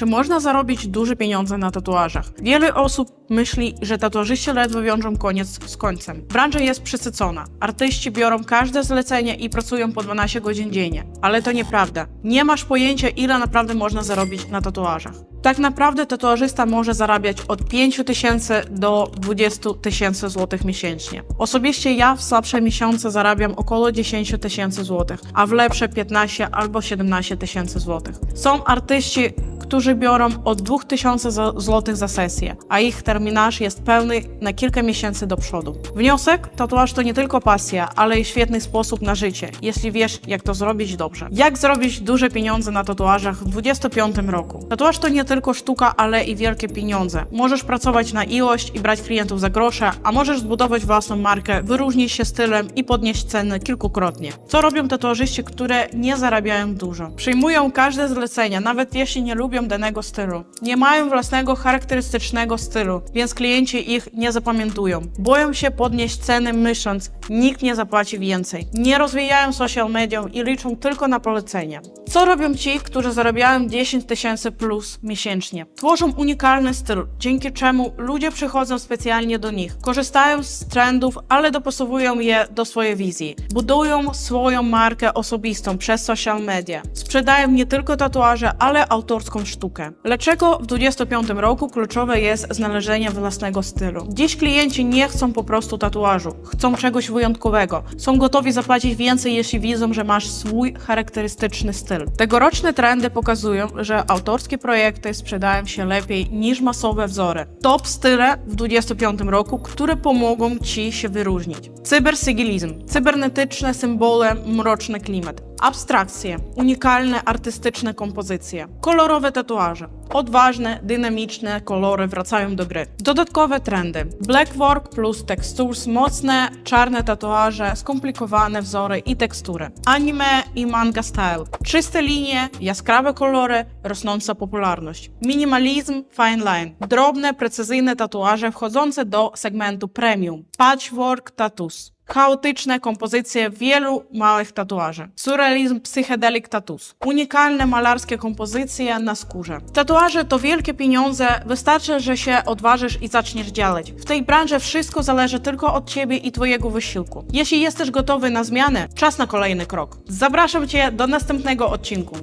Czy można zarobić duże pieniądze na tatuażach? Wiele osób myśli, że tatuażyści ledwo wiążą koniec z końcem. Branża jest przesycona. Artyści biorą każde zlecenie i pracują po 12 godzin dziennie. Ale to nieprawda. Nie masz pojęcia, ile naprawdę można zarobić na tatuażach. Tak naprawdę tatuażysta może zarabiać od 5 tysięcy do 20 tysięcy złotych miesięcznie. Osobiście ja w słabsze miesiące zarabiam około 10 tysięcy złotych, a w lepsze 15 albo 17 tysięcy złotych. Są artyści, którzy biorą od 2000 za- złotych za sesję, a ich terminarz jest pełny na kilka miesięcy do przodu. Wniosek? Tatuaż to nie tylko pasja, ale i świetny sposób na życie, jeśli wiesz, jak to zrobić dobrze. Jak zrobić duże pieniądze na tatuażach w 25 roku? Tatuaż to nie tylko sztuka, ale i wielkie pieniądze. Możesz pracować na ilość i brać klientów za grosze, a możesz zbudować własną markę, wyróżnić się stylem i podnieść ceny kilkukrotnie. Co robią tatuażyści, które nie zarabiają dużo? Przyjmują każde zlecenia, nawet jeśli nie lubią danego stylu. Nie mają własnego charakterystycznego stylu, więc klienci ich nie zapamiętują. Boją się podnieść ceny myśląc, nikt nie zapłaci więcej. Nie rozwijają social medią i liczą tylko na polecenia. Co robią ci, którzy zarabiają 10 tysięcy plus miesięcznie? Tworzą unikalny styl, dzięki czemu ludzie przychodzą specjalnie do nich. Korzystają z trendów, ale dopasowują je do swojej wizji. Budują swoją markę osobistą przez social media. Sprzedają nie tylko tatuaże, ale autorską sztukę. Dlaczego w 25 roku kluczowe jest znalezienie własnego stylu? Dziś klienci nie chcą po prostu tatuażu, chcą czegoś wyjątkowego. Są gotowi zapłacić więcej, jeśli widzą, że masz swój charakterystyczny styl. Tegoroczne trendy pokazują, że autorskie projekty sprzedają się lepiej niż masowe wzory. Top style w 25 roku, które pomogą Ci się wyróżnić. Cybersygilizm, cybernetyczne symbole, mroczny klimat. Abstrakcje, unikalne artystyczne kompozycje, kolorowe tatuaże. Odważne, dynamiczne kolory wracają do gry. Dodatkowe trendy. Black work plus textures, mocne, czarne tatuaże, skomplikowane wzory i tekstury. Anime i manga style. Czyste linie, jaskrawe kolory, rosnąca popularność. Minimalizm, fine line. Drobne, precyzyjne tatuaże wchodzące do segmentu premium. Patchwork tattoos. Chaotyczne kompozycje wielu małych tatuaży. Surrealizm psychedelic tattoos. Unikalne malarskie kompozycje na skórze. Tatuaże to wielkie pieniądze, wystarczy, że się odważysz i zaczniesz działać. W tej branży wszystko zależy tylko od ciebie i twojego wysiłku. Jeśli jesteś gotowy na zmianę, czas na kolejny krok. Zapraszam cię do następnego odcinku.